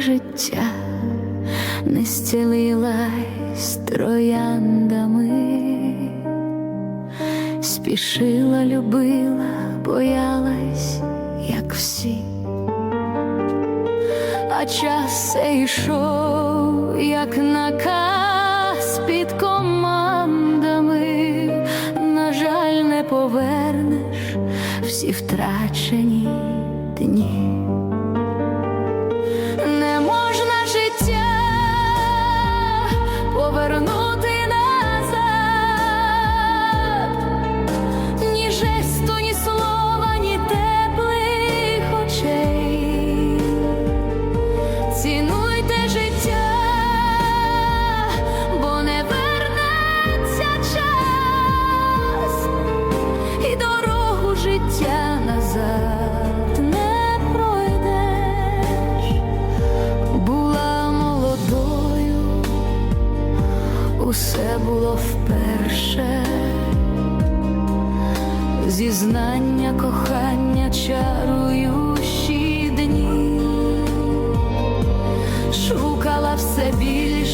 життя не зцілилась трояндами, спішила, любила, боялась, як всі. А час цей йшов, як наказ під командами. На жаль, не повернеш всі втрачені дні. Жесту, ні слова, ні теплих очей. Цінуйте життя, бо не вернеться час, і дорогу життя назад не пройдеш. Була молодою, усе було вперше. Зізнання, кохання, чаруючі дні. Шукала все собі